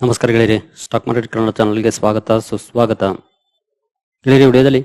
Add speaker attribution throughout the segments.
Speaker 1: ನಮಸ್ಕಾರ ಗೆಳೆಯರಿ stock market Kannada ಚಾನಲ್ಗೆ ಸ್ವಾಗತ, ಸುಸ್ವಾಗತ. ಗೆಳೆಯರಿ ವಿಡಿಯೋದಲ್ಲಿ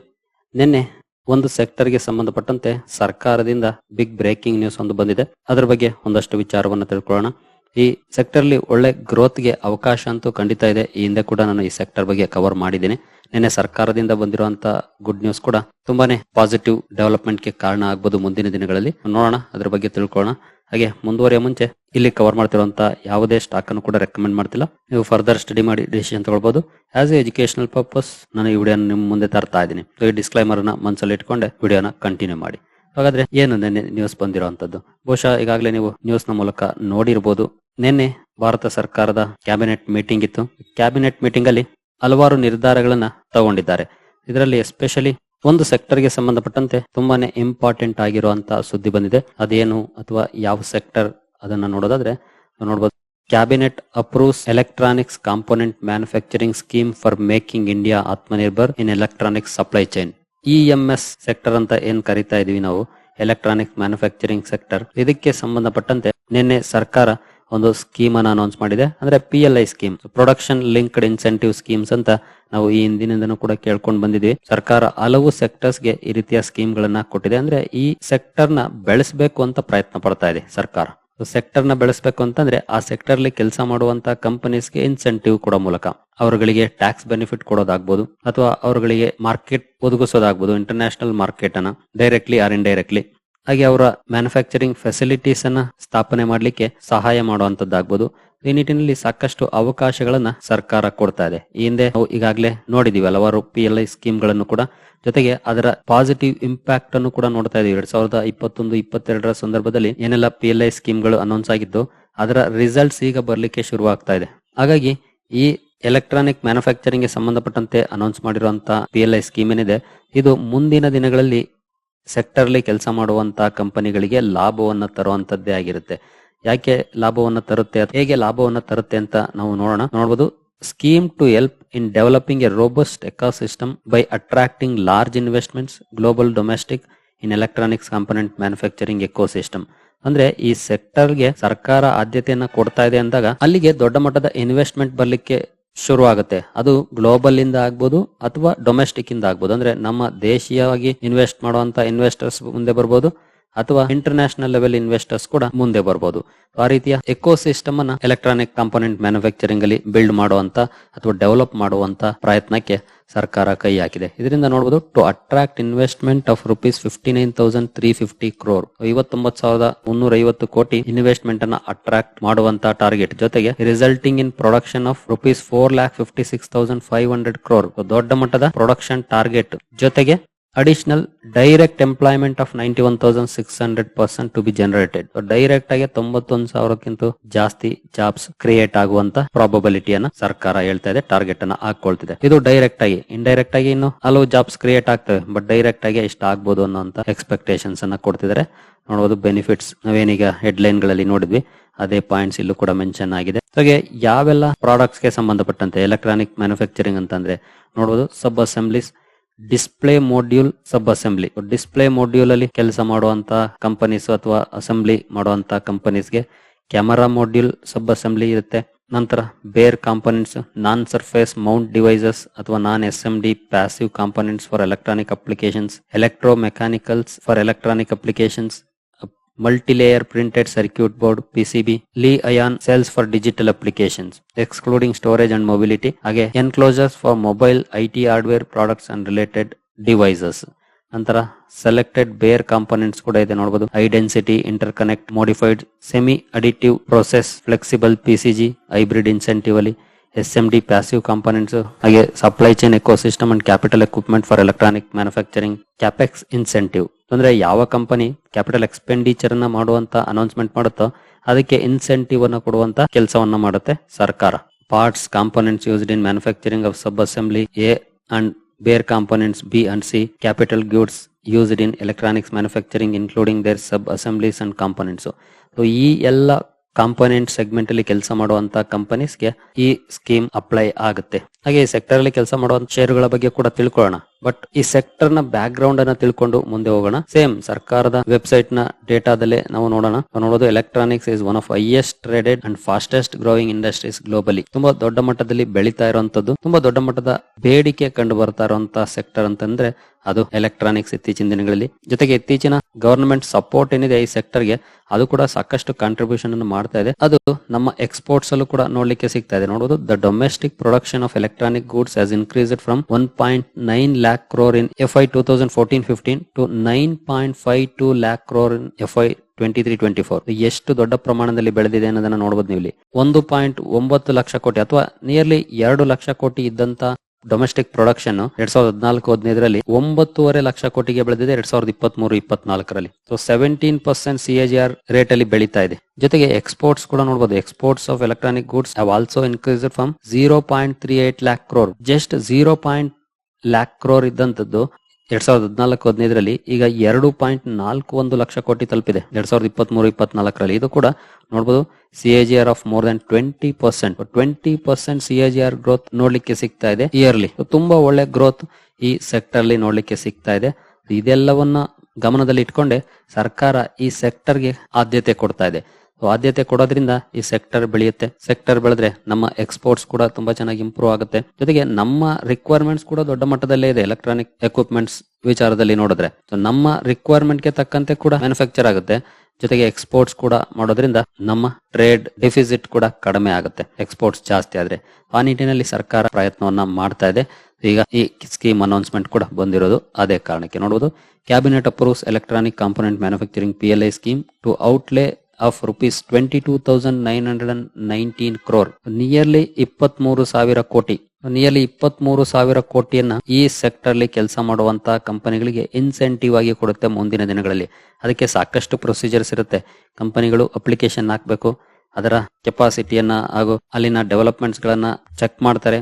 Speaker 1: ನಿನ್ನೆ ಒಂದು ಸೆಕ್ಟರ್ಗೆ ಸಂಬಂಧಪಟ್ಟಂತೆ ಸರ್ಕಾರದಿಂದ ಬಿಗ್ ಬ್ರೇಕಿಂಗ್ ನ್ಯೂಸ್ ಒಂದು ಬಂದಿದೆ. ಅದರ ಬಗ್ಗೆ ಒಂದಷ್ಟು ವಿಚಾರವನ್ನು ತಿಳ್ಕೊಳ್ಳೋಣ. ಈ ಸೆಕ್ಟರ್ಲಿ ಒಳ್ಳೆ ಗ್ರೋತ್ಗೆ ಅವಕಾಶ ಅಂತೂ ಖಂಡಿತ ಇದೆ. ಈ ಹಿಂದೆ ಕೂಡ ನಾನು ಈ ಸೆಕ್ಟರ್ ಬಗ್ಗೆ ಕವರ್ ಮಾಡಿದ್ದೀನಿ. ನಿನ್ನೆ ಸರ್ಕಾರದಿಂದ ಬಂದಿರುವಂತ ಗುಡ್ ನ್ಯೂಸ್ ಕೂಡ ತುಂಬಾನೇ ಪಾಸಿಟಿವ್ ಡೆವಲಪ್ಮೆಂಟ್ಗೆ ಕಾರಣ ಆಗ್ಬೋದು ಮುಂದಿನ ದಿನಗಳಲ್ಲಿ. ನೋಡೋಣ, ಅದ್ರ ಬಗ್ಗೆ ತಿಳ್ಕೊಳ್ಳೋಣ. ಹಾಗೆ ಮುಂದುವರಿಯ ಮುಂಚೆ ಇಲ್ಲಿ ಕವರ್ ಮಾಡ್ತಿರುವಂತ ಯಾವುದೇ ಸ್ಟಾಕ್ ಅನ್ನು ಕೂಡ ರೆಕಮೆಂಡ್ ಮಾಡ್ತಿಲ್ಲ. ನೀವು ಫರ್ದರ್ ಸ್ಟಡಿ ಮಾಡಿ ಡಿಸಿಷನ್ ತಗೊಳ್ಬಹುದು ಆಸ್ ಎ ಎಜುಕೇಶನಲ್ ಪರ್ಪಸ್ ನಾನು ಈ ವಿಡಿಯೋ ನಿಮ್ಮ ಮುಂದೆ ತರ್ತಾ ಇದ್ದೀನಿ. ಸೊ ಈ ಡಿಸ್ಕ್ಲೈಮರ್ನ ಮನಸ್ಸಲ್ಲಿ ಇಟ್ಕೊಂಡೆ ವಿಡಿಯೋನ ಕಂಟಿನ್ಯೂ ಮಾಡಿ. ಹಾಗಾದ್ರೆ ಏನು ನಿನ್ನೆ ನ್ಯೂಸ್ ಬಂದಿರುವಂತದ್ದು? ಬಹುಶಃ ಈಗಾಗಲೇ ನೀವು ನ್ಯೂಸ್ನ ಮೂಲಕ ನೋಡಿರ್ಬೋದು. ನಿನ್ನೆ ಭಾರತ ಸರ್ಕಾರದ ಕ್ಯಾಬಿನೆಟ್ ಮೀಟಿಂಗ್ ಇತ್ತು. ಕ್ಯಾಬಿನೆಟ್ ಮೀಟಿಂಗ್ ಅಲ್ಲಿ ಹಲವಾರು ನಿರ್ಧಾರಗಳನ್ನ ತಗೊಂಡಿದ್ದಾರೆ. ಇದರಲ್ಲಿ ಎಸ್ಪೆಷಲಿ ಒಂದು ಸೆಕ್ಟರ್ಗೆ ಸಂಬಂಧಪಟ್ಟಂತೆ ತುಂಬಾನೇ ಇಂಪಾರ್ಟೆಂಟ್ ಆಗಿರುವಂತ ಸುದ್ದಿ ಬಂದಿದೆ. ಅದೇನು ಅಥವಾ ಯಾವ ಸೆಕ್ಟರ್ ಅದನ್ನ ನೋಡೋದಾದ್ರೆ ನೋಡಬಹುದು cabinet approves electronics component manufacturing scheme for making India Atmanirbhar in electronics supply chain EMS sector ಅಂತ ಏನ್ ಕರಿತಾ ಇದೀವಿ ನಾವು? ಎಲೆಕ್ಟ್ರಾನಿಕ್ ಮ್ಯಾನುಫ್ಯಾಕ್ಚರಿಂಗ್ ಸೆಕ್ಟರ್ ಇದಕ್ಕೆ ಸಂಬಂಧಪಟ್ಟಂತೆ ನಿನ್ನೆ ಸರ್ಕಾರ ಒಂದು ಸ್ಕೀಮ್ ಅನ್ನು ಅನೌನ್ಸ್ ಮಾಡಿದೆ. ಅಂದ್ರೆ P L I scheme production linked incentive schemes ಅಂತ ನಾವು ಈ ಹಿಂದಿನಿಂದನೂ ಕೂಡ ಕೇಳ್ಕೊಂಡು ಬಂದಿದ್ವಿ ಸರ್ಕಾರ ಹಲವು ಸೆಕ್ಟರ್ಸ್ಗೆ ಈ ರೀತಿಯ ಸ್ಕೀಮ್ ಗಳನ್ನ ಕೊಟ್ಟಿದೆ. ಅಂದ್ರೆ ಈ ಸೆಕ್ಟರ್ನ ಬೆಳೆಸಬೇಕು ಅಂತ ಪ್ರಯತ್ನ ಪಡ್ತಾ ಇದೆ ಸರ್ಕಾರ. ಸೆಕ್ಟರ್ನ ಬೆಳೆಸಬೇಕು ಅಂತಂದ್ರೆ ಆ ಸೆಕ್ಟರ್ ಅಲ್ಲಿ ಕೆಲಸ ಮಾಡುವಂತ ಕಂಪನೀಸ್ಗೆ ಇನ್ಸೆಂಟಿವ್ ಕೊಡೋ ಮೂಲಕ. ಅವರುಗಳಿಗೆ ಟ್ಯಾಕ್ಸ್ ಬೆನಿಫಿಟ್ ಕೊಡೋದಾಗ್ಬೋದು, ಅಥವಾ ಅವರುಗಳಿಗೆ ಮಾರ್ಕೆಟ್ ಒದಗಿಸೋದಾಗ್ಬೋದು ಇಂಟರ್ನ್ಯಾಷನಲ್ ಮಾರ್ಕೆಟ್ ಅನ್ನ ಡೈರೆಕ್ಟ್ಲಿ ಆರ್ ಇಂಡೈರೆಕ್ಟ್ಲಿ ಹಾಗೆ ಅವರ ಮ್ಯಾನುಫ್ಯಾಕ್ಚರಿಂಗ್ ಫೆಸಿಲಿಟೀಸ್ ಅನ್ನ ಸ್ಥಾಪನೆ ಮಾಡಲಿಕ್ಕೆ ಸಹಾಯ ಮಾಡುವಂತದ್ದಾಗ್ಬೋದು. ಈ ನಿಟ್ಟಿನಲ್ಲಿ ಸಾಕಷ್ಟು ಅವಕಾಶಗಳನ್ನ ಸರ್ಕಾರ ಕೊಡ್ತಾ ಇದೆ. ಈ ಹಿಂದೆ ನಾವು ಈಗಾಗಲೇ ನೋಡಿದೀವಿ ಹಲವಾರು ಪಿ ಎಲ್ ಐ ಸ್ಕೀಮ್ಗಳನ್ನು ಕೂಡ. ಜೊತೆಗೆ ಅದರ ಪಾಸಿಟಿವ್ ಇಂಪ್ಯಾಕ್ಟ್ ಅನ್ನು ಕೂಡ ನೋಡ್ತಾ ಇದೀವಿ. ಎರಡ್ ಸಾವಿರದ ಇಪ್ಪತ್ತೊಂದು, ಇಪ್ಪತ್ತೆರಡರ ಸಂದರ್ಭದಲ್ಲಿ ಏನೆಲ್ಲ ಪಿ ಎಲ್ ಐ ಸ್ಕೀಮ್ಗಳು ಅನೌನ್ಸ್ ಆಗಿದ್ದು ಅದರ ರಿಸಲ್ಟ್ಸ್ ಈಗ ಬರಲಿಕ್ಕೆ ಶುರುವಾಗ್ತಾ ಇದೆ. ಹಾಗಾಗಿ ಈ ಎಲೆಕ್ಟ್ರಾನಿಕ್ ಮ್ಯಾನುಫ್ಯಾಕ್ಚರಿಂಗ್ಗೆ ಸಂಬಂಧಪಟ್ಟಂತೆ ಅನೌನ್ಸ್ ಮಾಡಿರುವಂತಹ ಪಿ ಎಲ್ ಐ ಸ್ಕೀಮ್ ಏನಿದೆ, ಇದು ಮುಂದಿನ ದಿನಗಳಲ್ಲಿ ಸೆಕ್ಟರ್ ಅಲ್ಲಿ ಕೆಲಸ ಮಾಡುವಂತಹ ಕಂಪನಿಗಳಿಗೆ ಲಾಭವನ್ನು ತರುವಂತದ್ದೇ ಆಗಿರುತ್ತೆ. ಯಾಕೆ ಲಾಭವನ್ನು ತರುತ್ತೆ ಹೇಗೆ ಲಾಭವನ್ನು ತರುತ್ತೆ ಅಂತ ನಾವು ನೋಡೋಣ. ನೋಡಬಹುದು scheme to help in developing a robust ecosystem by attracting large investments global domestic in electronics component manufacturing ecosystem ಅಂದ್ರೆ ಈ ಸೆಕ್ಟರ್ಗೆ ಸರ್ಕಾರ ಆದ್ಯತೆಯನ್ನ ಕೊಡ್ತಾ ಇದೆ ಅಂದಾಗ ಅಲ್ಲಿಗೆ ದೊಡ್ಡ ಮಟ್ಟದ ಇನ್ವೆಸ್ಟ್ಮೆಂಟ್ ಬರ್ಲಿಕ್ಕೆ ಶುರು ಆಗುತ್ತೆ ಅದು ಗ್ಲೋಬಲ್ ಇಂದ ಆಗ್ಬೋದು ಅಥವಾ ಡೊಮೆಸ್ಟಿಕ್ ಇಂದ ಆಗ್ಬೋದು. ಅಂದ್ರೆ ನಮ್ಮ ದೇಶೀಯವಾಗಿ ಇನ್ವೆಸ್ಟ್ ಮಾಡುವಂತ ಇನ್ವೆಸ್ಟರ್ಸ್ ಮುಂದೆ ಬರ್ಬೋದು ಅಥವಾ ಇಂಟರ್ನ್ಯಾಷನಲ್ ಲೆವೆಲ್ ಇನ್ವೆಸ್ಟರ್ಸ್ ಕೂಡ ಮುಂದೆ ಬರ್ಬೋದು. ಆ ರೀತಿಯ ಎಕೋ ಸಿಸ್ಟಮ್ ಅನ್ನ ಎಲೆಕ್ಟ್ರಾನಿಕ್ ಕಾಂಪೋನೆಂಟ್ ಮ್ಯಾನುಫ್ಯಾಕ್ಚರಿಂಗ್ ಅಲ್ಲಿ ಬಿಲ್ಡ್ ಮಾಡುವಂತ ಅಥವಾ ಡೆವಲಪ್ ಮಾಡುವಂತ ಪ್ರಯತ್ನಕ್ಕೆ ಸರ್ಕಾರ ಕೈ ಹಾಕಿದೆ. ಇದರಿಂದ ನೋಡಬಹುದು to attract investment of rupees fifty nine thousand three fifty crore ಐವತ್ತೊಂಬತ್ತು ಸಾವಿರದ ಮುನ್ನೂರ ಐವತ್ತು ಕೋಟಿ ಇನ್ವೆಸ್ಟ್ಮೆಂಟ್ ಅನ್ನ ಅಟ್ರಾಕ್ಟ್ ಮಾಡುವಂತ ಟಾರ್ಗೆಟ್ ಜೊತೆಗೆ resulting in production of rupees four lakh fifty six thousand five hundred crore ದೊಡ್ಡ ಮಟ್ಟದ ಪ್ರೊಡಕ್ಷನ್ ಟಾರ್ಗೆಟ್ ಜೊತೆಗೆ additional direct employment of ninety one thousand six hundred percent to be generated direct ಆಗಿ ತೊಂಬತ್ತೊಂದು ಸಾವಿರಕ್ಕಿಂತ ಜಾಸ್ತಿ jobs create ಆಗುವಂತ ಪ್ರಾಬಬಿಲಿಟಿಯನ್ನ ಸರ್ಕಾರ ಹೇಳ್ತಾ ಇದೆ ಟಾರ್ಗೆಟ್ ಅನ್ನ ಹಾಕೊಳ್ತಿದೆ. ಇದು ಡೈರೆಕ್ಟ್ ಆಗಿ ಇಂಡೈರೆಕ್ಟ್ ಆಗಿ ಇನ್ನು ಹಲವು ಜಾಬ್ಸ್ ಕ್ರಿಯೇಟ್ ಆಗ್ತವೆ ಬಟ್ ಡೈರೆಕ್ಟ್ ಆಗಿ ಇಷ್ಟ ಆಗ್ಬೋದು ಅನ್ನೋಂತ ಎಕ್ಸ್ಪೆಕ್ಟೇಷನ್ಸ್ ಅನ್ನ ಕೊಡ್ತಿದ್ದಾರೆ. ನೋಡಬಹುದು ಬೆನಿಫಿಟ್ಸ್ ನಾವೇನೀಗ ಹೆಡ್ಲೈನ್ಗಳಲ್ಲಿ ನೋಡಿದ್ವಿ, ಅದೇ ಪಾಯಿಂಟ್ಸ್ ಇಲ್ಲೂ ಕೂಡ ಮೆನ್ಷನ್ ಆಗಿದೆ. ಹಾಗೆ ಯಾವೆಲ್ಲ ಪ್ರಾಡಕ್ಟ್ಸ್ಗೆ ಸಂಬಂಧಪಟ್ಟಂತೆ ಎಲೆಕ್ಟ್ರಾನಿಕ್ ಮ್ಯಾನುಫ್ಯಾಕ್ಚರಿಂಗ್ ಅಂತಂದ್ರೆ ನೋಡಬಹುದು sub assemblies display module sub assembly display module ಅಲ್ಲಿ ಕೆಲಸ ಮಾಡುವಂತ ಕಂಪನೀಸ್ ಅಥವಾ ಅಸೆಂಬ್ಲಿ ಮಾಡುವಂತ ಕಂಪನೀಸ್ಗೆ ಕ್ಯಾಮರಾ ಮಾಡ್ಯೂಲ್ ಸಬ್ ಅಸೆಂಬ್ಲಿ ಇರುತ್ತೆ. ನಂತರ bare components non surface mount devices ಅಥವಾ non S M D passive components for electronic applications electro mechanicals for electronic applications multi-layer printed circuit board PCB, Li ion cells for digital applications, excluding storage and mobility. ಹಾಗೆ enclosures for mobile IT hardware products and related devices. ನಂತರ selected bare components ಕೂಡ ಇದೆ ನೋಡಬಹುದು high density interconnect modified semi additive process flexible PCB hybrid incentive S M D passive components ಹಾಗೆ supply chain ecosystem and capital equipment for electronic manufacturing capex incentive ಅಂದ್ರೆ ಯಾವ company capital expenditure ಅನ್ನ ಮಾಡುವಂತ announcement ಮಾಡುತ್ತೋ ಅದಕ್ಕೆ incentive ಅನ್ನು ಕೊಡುವಂತ ಕೆಲಸವನ್ನ ಮಾಡುತ್ತೆ ಸರ್ಕಾರ. Parts components used in manufacturing of sub assembly A and bare components B and C capital goods used in electronics manufacturing including their sub assemblies and components so ಈ ಎಲ್ಲ ಕಾಂಪೊನೆಂಟ್ ಸೆಗ್ಮೆಂಟ್ ಅಲ್ಲಿ ಕೆಲಸ ಮಾಡುವಂತ ಕಂಪನೀಸ್ಗೆ ಈ ಸ್ಕೀಮ್ ಅಪ್ಲೈ ಆಗುತ್ತೆ. ಹಾಗೆ ಈ sector ಅಲ್ಲಿ ಕೆಲಸ ಮಾಡುವಂತ ಷೇರುಗಳ ಬಗ್ಗೆ ಕೂಡ ತಿಳ್ಕೊಳ್ಳೋಣ. ಬಟ್ ಈ ಸೆಕ್ಟರ್ನ ಬ್ಯಾಕ್ ಗ್ರೌಂಡ್ ಅನ್ನ ತಿಳ್ಕೊಂಡು ಮುಂದೆ ಹೋಗೋಣ. ಸೇಮ್ ಸರ್ಕಾರದ ವೆಬ್ಸೈಟ್ನ ಡೇಟಾದಲ್ಲೇ ನಾವು ನೋಡೋಣ. ನೋಡೋದು electronics is one of highest traded and fastest growing industries globally ತುಂಬಾ ದೊಡ್ಡ ಮಟ್ಟದಲ್ಲಿ ಬೆಳೀತಾ ಇರುವಂತದ್ದು ತುಂಬಾ ದೊಡ್ಡ ಮಟ್ಟದ ಬೇಡಿಕೆ ಕಂಡು ಬರ್ತಾ ಇರುವಂತಹ ಸೆಕ್ಟರ್ ಅಂತಂದ್ರೆ ಅದು ಎಲೆಕ್ಟ್ರಾನಿಕ್ಸ್ ಇತ್ತೀಚಿನ ದಿನಗಳಲ್ಲಿ. ಜೊತೆಗೆ ಇತ್ತೀಚಿನ ಗವರ್ನಮೆಂಟ್ ಸಪೋರ್ಟ್ ಏನಿದೆ ಈ ಸೆಕ್ಟರ್ಗೆ, ಅದು ಕೂಡ ಸಾಕಷ್ಟು ಕಾಂಟ್ರಿಬ್ಯೂಷನ್ ಅನ್ನು ಮಾಡ್ತಾ ಇದೆ. ಅದು ನಮ್ಮ ಎಕ್ಸ್ಪೋರ್ಟ್ಸ್ ಅಲ್ಲೂ ಕೂಡ ನೋಡ್ಲಿಕ್ಕೆ ಸಿಗ್ತಾ ಇದೆ. ನೋಡೋದು the domestic production of electronic two thousand fourteen fifteen to nine point five two lakh crore in F Y twenty three twenty four ಎಷ್ಟು ದೊಡ್ಡ ಪ್ರಮಾಣದಲ್ಲಿ ಬೆಳೆದಿದೆ ಅನ್ನೋದನ್ನ ನೋಡಬಹುದು ನೀವು ಒಂದು ಪಾಯಿಂಟ್ ಒಂಬತ್ತು ಲಕ್ಷ ಕೋಟಿ ಅಥವಾ ನಿಯರ್ಲಿ ಎರಡು ಲಕ್ಷ ಕೋಟಿ ಇದ್ದಂತ ಡೊಮೆಸ್ಟಿಕ್ ಪ್ರೊಡಕ್ಷನ್ ಎರಡ್ ಸಾವಿರದ ಹದಿನಾಲ್ಕು ಹದಿನೈದರಲ್ಲಿ ಒಂಬತ್ತುವರೆ ಲಕ್ಷ ಕೋಟಿಗೆ ಬೆಳೆದಿದೆ, ಎರಡ್ ಸಾವಿರದ ಇಪ್ಪತ್ತ್ ಮೂರು ಇಪ್ಪತ್ನಾಲ್ಕರಲ್ಲಿ so seventeen percent C R rate ಅಲ್ಲಿ ಬೆಳೀತಾ ಇದೆ. ಜೊತೆಗೆ ಎಕ್ಸ್ಪೋರ್ಟ್ಸ್ ಕೂಡ ನೋಡಬಹುದು exports of electronic goods have also increase from zero point three eight lakh crore just zero point lakh crore ಇದ್ದಂತದ್ದು ಎರಡ್ ಸಾವಿರದ ಹದಿನಾಲ್ಕು ಹದಿನೈದರಲ್ಲಿ ಈಗ ಎರಡು ಪಾಯಿಂಟ್ ನಾಲ್ಕು ಒಂದು ಲಕ್ಷ ಕೋಟಿ ತಲುಪಿದೆ. ಎರಡ್ ಸಾವಿರದ ಇಪ್ಪತ್ಮೂರು, ಇಪ್ಪತ್ನಾಲ್ಕರಲ್ಲಿ ಇದು ಕೂಡ ನೋಡಬಹುದು C A G R of more than twenty percent twenty percent C A G R growth ನೋಡ್ಲಿಕ್ಕೆ ಸಿಗ್ತಾ ಇದೆ ಇಯರ್ಲಿ ತುಂಬಾ ಒಳ್ಳೆ ಗ್ರೋತ್ ಈ ಸೆಕ್ಟರ್ ಅಲ್ಲಿ ನೋಡ್ಲಿಕ್ಕೆ ಸಿಗ್ತಾ ಇದೆ. ಇದೆಲ್ಲವನ್ನ ಗಮನದಲ್ಲಿ ಇಟ್ಕೊಂಡೆ ಸರ್ಕಾರ ಈ ಸೆಕ್ಟರ್ಗೆ ಆದ್ಯತೆ ಕೊಡ್ತಾ ಇದೆ. ಆದ್ಯತೆ ಕೊಡೋದ್ರಿಂದ ಈ ಸೆಕ್ಟರ್ ಬೆಳೆಯುತ್ತೆ. ಸೆಕ್ಟರ್ ಬೆಳೆದ್ರೆ ನಮ್ಮ ಎಕ್ಸ್ಪೋರ್ಟ್ಸ್ ಕೂಡ ತುಂಬಾ ಚೆನ್ನಾಗಿ ಇಂಪ್ರೂವ್ ಆಗುತ್ತೆ. ಜೊತೆಗೆ ನಮ್ಮ ರಿಕ್ವೈರ್ಮೆಂಟ್ಸ್ ಕೂಡ ದೊಡ್ಡ ಮಟ್ಟದಲ್ಲೇ ಇದೆ. ಎಲೆಕ್ಟ್ರಾನಿಕ್ ಎಕ್ವಿಪ್ಮೆಂಟ್ಸ್ ವಿಚಾರದಲ್ಲಿ ನೋಡಿದ್ರೆ. ನಮ್ಮ ರಿಕ್ವೈರ್ಮೆಂಟ್ಗೆ ತಕ್ಕಂತೆ ಕೂಡ ಮ್ಯಾನುಫ್ಯಾಕ್ಚರ್ ಆಗುತ್ತೆ. ಜೊತೆಗೆ ಎಕ್ಸ್ಪೋರ್ಟ್ಸ್ ಕೂಡ ಮಾಡೋದ್ರಿಂದ ನಮ್ಮ ಟ್ರೇಡ್ ಡೆಫಿಸಿಟ್ ಕೂಡ ಕಡಿಮೆ ಆಗುತ್ತೆ. ಎಕ್ಸ್ಪೋರ್ಟ್ಸ್ ಜಾಸ್ತಿ ಆದ್ರೆ. ಆ ನಿಟ್ಟಿನಲ್ಲಿ ಸರ್ಕಾರ ಪ್ರಯತ್ನವನ್ನ ಮಾಡ್ತಾ ಇದೆ. ಈಗ ಈ ಸ್ಕೀಮ್ ಅನೌನ್ಸ್ಮೆಂಟ್ ಕೂಡ ಬಂದಿರೋದು ಅದೇ ಕಾರಣಕ್ಕೆ ನೋಡಬಹುದು cabinet approves electronic component manufacturing P L I scheme to outlay of rupees twenty two thousand nine hundred and nineteen crore nearly ಇಪ್ಪತ್ತ್ ಮೂರು ಸಾವಿರ ಕೋಟಿ. ನಿಯರ್ಲಿ ಇಪ್ಪತ್ತ್ ಮೂರು ಸಾವಿರ ಕೋಟಿಯನ್ನ ಈ ಸೆಕ್ಟರ್ ಅಲ್ಲಿ ಕೆಲಸ ಮಾಡುವಂತ ಕಂಪನಿಗಳಿಗೆ ಇನ್ಸೆಂಟಿವ್ ಆಗಿ ಕೊಡುತ್ತೆ ಮುಂದಿನ ದಿನಗಳಲ್ಲಿ. ಅದಕ್ಕೆ ಸಾಕಷ್ಟು ಪ್ರೊಸೀಜರ್ಸ್ ಇರುತ್ತೆ. ಕಂಪನಿಗಳು ಅಪ್ಲಿಕೇಶನ್ ಹಾಕಬೇಕು. ಅದರ ಕೆಪಾಸಿಟಿಯನ್ನ ಹಾಗೂ ಅಲ್ಲಿನ ಡೆವಲಪ್ಮೆಂಟ್ಸ್ ಗಳನ್ನ ಚೆಕ್ ಮಾಡ್ತಾರೆ.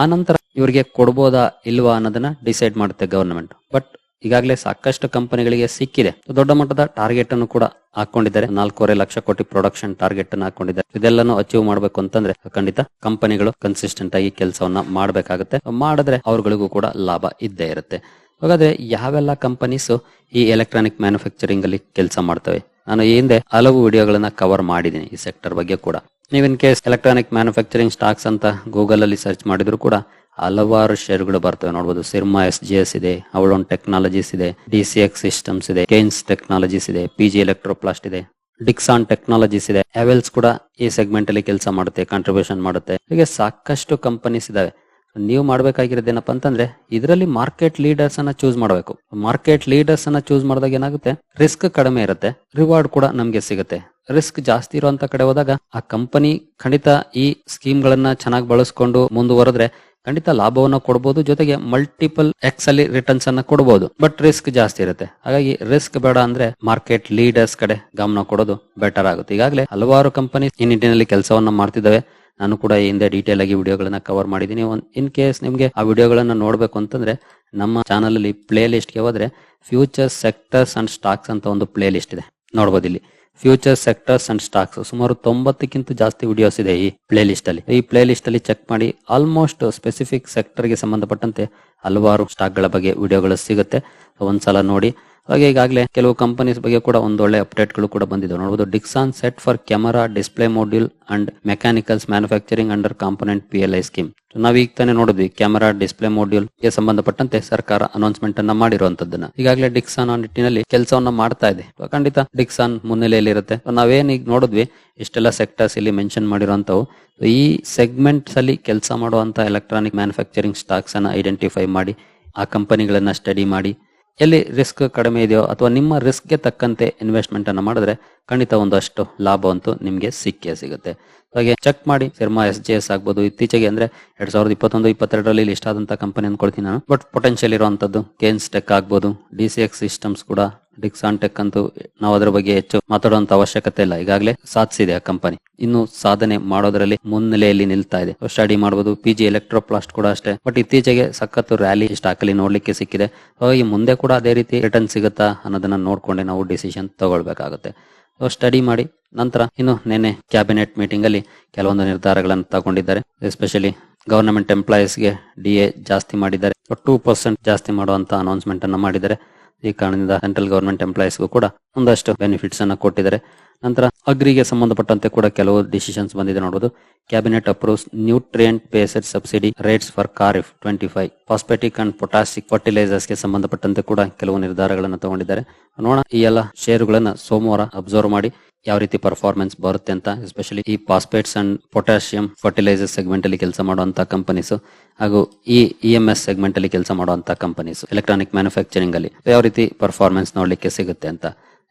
Speaker 1: ಆ ನಂತರ ಇವರಿಗೆ ಕೊಡ್ಬೋದಾ ಇಲ್ವಾ ಅನ್ನೋದನ್ನ ಡಿಸೈಡ್ ಮಾಡುತ್ತೆ ಗವರ್ನಮೆಂಟ್ ಬಟ್ ಈಗಾಗಲೇ ಸಾಕಷ್ಟು ಕಂಪನಿಗಳಿಗೆ ಸಿಕ್ಕಿದೆ. ದೊಡ್ಡ ಮಟ್ಟದ ಟಾರ್ಗೆಟ್ ಅನ್ನು ಕೂಡ ಹಾಕೊಂಡಿದ್ದಾರೆ. ನಾಲ್ಕೂವರೆ ಲಕ್ಷ ಕೋಟಿ ಪ್ರೊಡಕ್ಷನ್ ಟಾರ್ಗೆಟ್ ಅನ್ನು ಹಾಕೊಂಡಿದ್ದಾರೆ. ಇದೆಲ್ಲನೂ ಅಚೀವ್ ಮಾಡಬೇಕು ಅಂತಂದ್ರೆ ಖಂಡಿತ ಕಂಪನಿಗಳು ಕನ್ಸಿಸ್ಟೆಂಟ್ ಆಗಿ ಕೆಲಸವನ್ನ ಮಾಡಬೇಕಾಗುತ್ತೆ. ಮಾಡಿದ್ರೆ ಅವ್ರಗಳಿಗೂ ಕೂಡ ಲಾಭ ಇದ್ದೇ ಇರುತ್ತೆ. ಹಾಗಾದ್ರೆ ಯಾವೆಲ್ಲ ಕಂಪನೀಸ್ ಈ ಎಲೆಕ್ಟ್ರಾನಿಕ್ ಮ್ಯಾನುಫ್ಯಾಕ್ಚರಿಂಗ್ ಅಲ್ಲಿ ಕೆಲಸ ಮಾಡ್ತವೆ? ನಾನು ಈ ಹಿಂದೆ ಹಲವು ವಿಡಿಯೋಗಳನ್ನ ಕವರ್ ಮಾಡಿದ್ದೀನಿ ಈ ಸೆಕ್ಟರ್ ಬಗ್ಗೆ ಕೂಡ. ನೀವು in case electronic manufacturing stocks ಅಂತ ಗೂಗಲ್ ಅಲ್ಲಿ ಸರ್ಚ್ ಮಾಡಿದ್ರು ಕೂಡ ಹಲವಾರು ಶೇರ್ಗಳು ಬರ್ತವೆ. ನೋಡಬಹುದು ಸಿರ್ಮಾ ಎಸ್ ಜಿ ಎಸ್ ಇದೆ ಅವಳೊನ್ ಟೆಕ್ನಾಲಜೀಸ್ ಇದೆ ಡಿ ಸಿ ಎಕ್ಸ್ ಸಿಸ್ಟಮ್ಸ್ ಇದೆ ಕೇನ್ಸ್ ಟೆಕ್ನಾಲಜೀಸ್ ಇದೆ ಪಿ ಜಿ ಎಲೆಕ್ಟ್ರೋಪ್ಲಾಸ್ಟ್ ಇದೆ ಡಿಕ್ಸಾನ್ ಟೆಕ್ನಾಲಜೀಸ್ ಇದೆ. ಅವೆಲ್ಸ್ ಕೂಡ ಈ ಸೆಗ್ಮೆಂಟ್ ಅಲ್ಲಿ ಕೆಲಸ ಮಾಡುತ್ತೆ ಕಾಂಟ್ರಿಬ್ಯೂಷನ್ ಮಾಡುತ್ತೆ. ಹೀಗೆ ಸಾಕಷ್ಟು ಕಂಪನೀಸ್ ಇದಾವೆ. ನೀವು ಮಾಡ್ಬೇಕಾಗಿರೋದೇನಪ್ಪ ಅಂತಂದ್ರೆ, ಇದರಲ್ಲಿ ಮಾರ್ಕೆಟ್ ಲೀಡರ್ಸ್ ಅನ್ನ ಚೂಸ್ ಮಾಡಬೇಕು. ಮಾರ್ಕೆಟ್ ಲೀಡರ್ಸ್ ಅನ್ನ ಚೂಸ್ ಮಾಡಿದಾಗ ಏನಾಗುತ್ತೆ? ರಿಸ್ಕ್ ಕಡಿಮೆ ಇರುತ್ತೆ. ರಿವಾರ್ಡ್ ಕೂಡ ನಮ್ಗೆ ಸಿಗುತ್ತೆ. ರಿಸ್ಕ್ ಜಾಸ್ತಿ ಇರುವಂತ ಕಡೆ ಹೋದಾಗ, ಆ ಕಂಪನಿ ಖಂಡಿತ ಈ ಸ್ಕೀಮ್ ಗಳನ್ನ ಚೆನ್ನಾಗಿ ಬಳಸ್ಕೊಂಡು ಮುಂದುವರೆದ್ರೆ ಖಂಡಿತ ಲಾಭವನ್ನ ಕೊಡಬಹುದು ಜೊತೆಗೆ ಮಲ್ಟಿಪಲ್ ಎಕ್ಸ್ ಅಲ್ಲಿ ರಿಟರ್ನ್ಸ್ ಅನ್ನ ಕೊಡಬಹುದು ಬಟ್ ರಿಸ್ಕ್ ಜಾಸ್ತಿ ಇರುತ್ತೆ. ಹಾಗಾಗಿ ರಿಸ್ಕ್ ಬೇಡ ಅಂದ್ರೆ ಮಾರ್ಕೆಟ್ ಲೀಡರ್ಸ್ ಕಡೆ ಗಮನ ಕೊಡೋದು ಬೆಟರ್ ಆಗುತ್ತೆ. ಈಗಾಗಲೇ ಹಲವಾರು ಕಂಪನಿ ಈ ನಿಟ್ಟಿನಲ್ಲಿ ಕೆಲಸವನ್ನ ಮಾಡ್ತಿದ್ದಾವೆ. ನಾನು ಕೂಡ ಹಿಂದೆ ಡೀಟೇಲ್ ಆಗಿ ವಿಡಿಯೋಗಳನ್ನ ಕವರ್ ಮಾಡಿದ್ದೀನಿ. ಇನ್ ಕೇಸ್ ನಿಮ್ಗೆ ಆ ವಿಡಿಯೋಗಳನ್ನ ನೋಡ್ಬೇಕು ಅಂತಂದ್ರೆ, ನಮ್ಮ ಚಾನಲ್ ಅಲ್ಲಿ ಪ್ಲೇ ಲಿಸ್ಟ್ಗೆ ಹೋದ್ರೆ ಫ್ಯೂಚರ್ ಸೆಕ್ಟರ್ಸ್ ಅಂಡ್ ಸ್ಟಾಕ್ಸ್ ಅಂತ ಒಂದು ಪ್ಲೇ ಲಿಸ್ಟ್ ಇದೆ. ನೋಡ್ಬೋದು ಇಲ್ಲಿ. ಫ್ಯೂಚರ್ ಸೆಕ್ಟರ್ಸ್ ಅಂಡ್ ಸ್ಟಾಕ್ಸ್ ಸುಮಾರು ತೊಂಬತ್ತಕ್ಕಿಂತ ಜಾಸ್ತಿ ವಿಡಿಯೋಸ್ ಇದೆ ಈ ಪ್ಲೇ ಲಿಸ್ಟ್ ಅಲ್ಲಿ. ಈ ಪ್ಲೇ ಲಿಸ್ಟ್ ಅಲ್ಲಿ ಚೆಕ್ ಮಾಡಿ ಆಲ್ಮೋಸ್ಟ್ ಸ್ಪೆಸಿಫಿಕ್ ಸೆಕ್ಟರ್ಗೆ ಸಂಬಂಧಪಟ್ಟಂತೆ ಹಲವಾರು ಸ್ಟಾಕ್ಗಳ ಬಗ್ಗೆ ವಿಡಿಯೋಗಳು ಸಿಗುತ್ತೆ. ಒಂದ್ಸಲ ನೋಡಿ. ಹಾಗೆ ಈಗಾಗಲೇ ಕೆಲವು ಕಂಪನೀಸ್ ಬಗ್ಗೆ ಕೂಡ ಒಂದೊಳ್ಳೆ ಅಪ್ಡೇಟ್ಗಳು ಕೂಡ ಬಂದಿದ್ದವು ನೋಡಬಹುದು Dixon set for camera display module and mechanicals manufacturing under component P L I scheme ನಾವೀಗ ತಾನೇ ನೋಡಿದ್ವಿ ಕ್ಯಾಮರಾ ಡಿಸ್ಪ್ಲೇ ಮಾಡ್ಯೂಲ್ಗೆ ಸಂಬಂಧಪಟ್ಟಂತೆ ಸರ್ಕಾರ ಅನೌನ್ಸ್ಮೆಂಟ್ ಅನ್ನ ಮಾಡಿರುವಂತದ್ದನ್ನ. ಈಗಾಗಲೇ ಡಿಕ್ಸಾನ್ ಆ ನಿಟ್ಟಿನಲ್ಲಿ ಕೆಲಸವನ್ನ ಮಾಡ್ತಾ ಇದೆ. ಖಂಡಿತ ಡಿಕ್ಸಾನ್ ಮುನ್ನೆಲೆಯಲ್ಲಿ ಇರುತ್ತೆ ನಾವೇನ್ ಈಗ ನೋಡಿದ್ವಿ, ಇಷ್ಟೆಲ್ಲ ಸೆಕ್ಟರ್ಸ್ ಇಲ್ಲಿ ಮೆನ್ಷನ್ ಮಾಡಿರುವಂತವು ಈ ಸೆಗ್ಮೆಂಟ್ಸ್ ಅಲ್ಲಿ ಕೆಲಸ ಮಾಡುವಂತ ಎಲೆಕ್ಟ್ರಾನಿಕ್ ಮ್ಯಾನುಫ್ಯಾಕ್ಚರಿಂಗ್ ಸ್ಟಾಕ್ಸ್ ಅನ್ನ ಐಡೆಂಟಿಫೈ ಮಾಡಿ, ಆ ಕಂಪನಿಗಳನ್ನ ಸ್ಟಡಿ ಮಾಡಿ ಎಲ್ಲಿ ರಿಸ್ಕ್ ಕಡಿಮೆ ಇದೆಯೋ ಅಥವಾ ನಿಮ್ಮ ರಿಸ್ಕ್ಗೆ ತಕ್ಕಂತೆ ಇನ್ವೆಸ್ಟ್ಮೆಂಟ್ ಅನ್ನ ಮಾಡಿದ್ರೆ ಖಂಡಿತ ಒಂದಷ್ಟು ಲಾಭ ಅಂತೂ ನಿಮಗೆ ಸಿಕ್ಕೇ ಸಿಗುತ್ತೆ. ಹಾಗೆ ಚೆಕ್ ಮಾಡಿ. ಸಿರ್ಮಾ ಎಸ್ ಜೆ ಎಸ್ ಆಗ್ಬೋದು. ಇತ್ತೀಚೆಗೆ ಅಂದ್ರೆ ಎರಡ್ ಸಾವಿರದ ಇಪ್ಪತ್ತೊಂದು, ಇಪ್ಪತ್ತೆರಡರಲ್ಲಿ ಲಿಸ್ಟ್ ಆದಂತ ಕಂಪನಿ ಅನ್ಕೊಳ್ತೀನಿ ನಾನು. ಬಟ್ ಪೊಟೆನ್ಶಿಯಲ್ ಇರುವಂತದ್ದು ಕೇನ್ಸ್ ಟೆಕ್ ಆಗ್ಬೋದು. ಡಿ ಸಿ ಎಕ್ಸ್ ಸಿಸ್ಟಮ್ಸ್ ಕೂಡ ಡಿಕ್ಸಾನ್ ಟೆಕ್ ಅಂತೂ ನಾವು ಅದರ ಬಗ್ಗೆ ಹೆಚ್ಚು ಮಾತಾಡುವಂತ ಅವಶ್ಯಕತೆ ಇಲ್ಲ. ಈಗಾಗಲೇ ಸಾಧಿಸಿದೆ ಆ ಕಂಪನಿ ಇನ್ನು ಸಾಧನೆ ಮಾಡೋದ್ರಲ್ಲಿ ಮುನ್ನೆಲೆಯಲ್ಲಿ ನಿಲ್ತಾ ಇದೆ. ಸ್ಟಡಿ ಮಾಡಬಹುದು ಪಿ ಜಿ ಎಲೆಕ್ಟ್ರೋಪ್ಲಾಸ್ಟ್ ಕೂಡ ಅಷ್ಟೇ. ಬಟ್ ಇತ್ತೀಚೆಗೆ ಸಖತ್ತು ರ್ಯಾಲಿ ಸ್ಟಾಕ್ ಅಲ್ಲಿ ನೋಡ್ಲಿಕ್ಕೆ ಸಿಕ್ಕಿದೆ. ಹಾಗಾಗಿ ಮುಂದೆ ಕೂಡ ಅದೇ ರೀತಿ ರಿಟರ್ನ್ ಸಿಗುತ್ತಾ ಅನ್ನೋದನ್ನ ನೋಡ್ಕೊಂಡೆ ನಾವು ಡಿಸಿಷನ್ ತಗೊಳ್ಬೇಕಾಗುತ್ತೆ. ಸ್ಟಡಿ ಮಾಡಿ. ನಂತರ ಇನ್ನು ನಿನ್ನೆ ಕ್ಯಾಬಿನೆಟ್ ಮೀಟಿಂಗ್ ಅಲ್ಲಿ ಕೆಲವೊಂದು ನಿರ್ಧಾರಗಳನ್ನು ತಗೊಂಡಿದ್ದಾರೆ. ಎಸ್ಪೆಷಲಿ ಗವರ್ನಮೆಂಟ್ ಎಂಪ್ಲಾಯೀಸ್ಗೆ ಡಿ ಎ ಜಾಸ್ತಿ ಮಾಡಿದ್ದಾರೆ. ಟೂ ಪರ್ಸೆಂಟ್ ಜಾಸ್ತಿ ಮಾಡುವಂತ ಅನೌನ್ಸ್ಮೆಂಟ್ ಅನ್ನು ಮಾಡಿದ್ದಾರೆ. ಈ ಕಾರಣದಿಂದ ಸೆಂಟ್ರಲ್ ಗವರ್ಮೆಂಟ್ ಎಂಪ್ಲಾಯೀಸ್ಗೂ ಕೂಡ ಒಂದಷ್ಟು ಬೆನಿಫಿಟ್ಸ್ ಅನ್ನು ಕೊಟ್ಟಿದ್ದಾರೆ. ನಂತರ ಅಗ್ರಿಗೆ ಸಂಬಂಧಪಟ್ಟಂತೆ ಕೂಡ ಕೆಲವು ಡಿಸಿಷನ್ಸ್ ಬಂದಿದೆ ನೋಡಬಹುದು cabinet approves nutrient based subsidy rates for kharif twenty five phosphatic and potassic ಫರ್ಟಿಲೈಸರ್ಸ್ಗೆ ಸಂಬಂಧಪಟ್ಟಂತೆ ಕೂಡ ಕೆಲವು ನಿರ್ಧಾರಗಳನ್ನು ತಗೊಂಡಿದ್ದಾರೆ. ನೋಡೋಣ ಈ ಎಲ್ಲ ಶೇರುಗಳನ್ನ ಸೋಮವಾರ ಅಬ್ಸರ್ವ್ ಮಾಡಿ ಯಾವ ರೀತಿ ಪರ್ಫಾರ್ಮೆನ್ಸ್ ಬರುತ್ತೆ ಅಂತ ಎಸ್ಪೆಷಲಿ ಈ phosphates and potassium fertiliser segment ಅಲ್ಲಿ ಕೆಲಸ ಮಾಡುವಂತ ಕಂಪನೀಸ್ ಹಾಗೂ ಈ ಇ ಎಂ ಎಸ್ ಸೆಗ್ಮೆಂಟ್ ಅಲ್ಲಿ ಕೆಲಸ ಮಾಡುವಂತ ಕಂಪನೀಸ್ ಎಲೆಕ್ಟ್ರಾನಿಕ್ ಮ್ಯಾನುಫ್ಯಾಕ್ಚರಿಂಗ್ ಅಲ್ಲಿ ಯಾವ ರೀತಿ ಪರ್ಫಾರ್ಮೆನ್ಸ್ ನೋಡ್ಲಿಕ್ಕೆ ಸಿಗುತ್ತೆ ಅಂತ.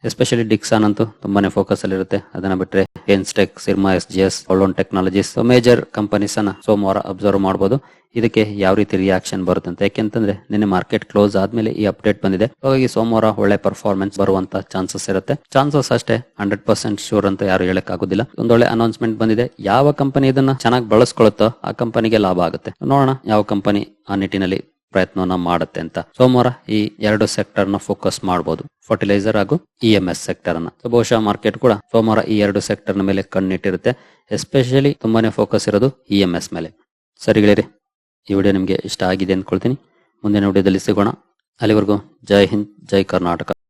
Speaker 1: ಎಸ್ಪೆಷಲಿ ಡಿಕ್ಸಾನ್ ಅಂತೂ ತುಂಬಾನೇ ಫೋಕಸ್ ಅಲ್ಲಿ ಇರುತ್ತೆ. ಅದನ್ನ ಬಿಟ್ರೆ ಎನ್ಸ್ಟೆಕ್ Syrma S G S Avalon technologies major companies ಅನ್ನ ಸೋಮವಾರ ಅಬ್ಸರ್ವ್ ಮಾಡಬಹುದು ಇದಕ್ಕೆ ಯಾವ ರೀತಿ ರಿಯಾಕ್ಷನ್ ಬರುತ್ತೆ ಅಂತ. ಯಾಕೆಂತಂದ್ರೆ ನಿನ್ನೆ ಮಾರ್ಕೆಟ್ ಕ್ಲೋಸ್ ಆದ್ಮೇಲೆ ಈ ಅಪ್ಡೇಟ್ ಬಂದಿದೆ. ಹಾಗಾಗಿ ಸೋಮವಾರ ಒಳ್ಳೆ ಪರ್ಫಾರ್ಮೆನ್ಸ್ ಬರುವಂತ ಚಾನ್ಸಸ್ ಇರುತ್ತೆ. ಚಾನ್ಸಸ್ ಅಷ್ಟೇ ಹಂಡ್ರೆಡ್ ಪರ್ಸೆಂಟ್ ಶೂರ್ ಅಂತ ಯಾರು ಹೇಳಕ್ ಆಗುದಿಲ್ಲ ಒಂದೊಳ್ಳೆ ಅನೌನ್ಸ್ಮೆಂಟ್ ಬಂದಿದೆ. ಯಾವ ಕಂಪನಿ ಇದನ್ನ ಚೆನ್ನಾಗಿ ಬಳಸ್ಕೊಳುತ್ತೋ ಆ ಕಂಪನಿಗೆ ಲಾಭ ಆಗುತ್ತೆ. ನೋಡೋಣ ಯಾವ ಕಂಪನಿ ಆ ನಿಟ್ಟಿನಲ್ಲಿ ಪ್ರಯತ್ನವನ್ನ ಮಾಡುತ್ತೆ ಅಂತ. ಸೋಮವಾರ ಈ ಎರಡು ಸೆಕ್ಟರ್ನ ಫೋಕಸ್ ಮಾಡಬಹುದು ಫರ್ಟಿಲೈಸರ್ ಹಾಗೂ E M S sector So, ಬಹುಶಃ ಮಾರ್ಕೆಟ್ ಕೂಡ ಸೋಮವಾರ ಈ ಎರಡು ಸೆಕ್ಟರ್ನ ಮೇಲೆ ಕಣ್ಣಿಟ್ಟಿರುತ್ತೆ. ಎಸ್ಪೆಷಲಿ ತುಂಬಾನೇ ಫೋಕಸ್ ಇರೋದು ಇ ಎಂ ಎಸ್ ಮೇಲೆ. ಸರಿಗಳಿರಿ ಈ ವಿಡಿಯೋ ನಿಮಗೆ ಇಷ್ಟ ಆಗಿದೆ ಅಂದ್ಕೊಳ್ತೀನಿ ಮುಂದಿನ ವಿಡಿಯೋದಲ್ಲಿ ಸಿಗೋಣ. ಅಲ್ಲಿವರೆಗೂ ಜೈ ಹಿಂದ್ ಜೈ ಕರ್ನಾಟಕ.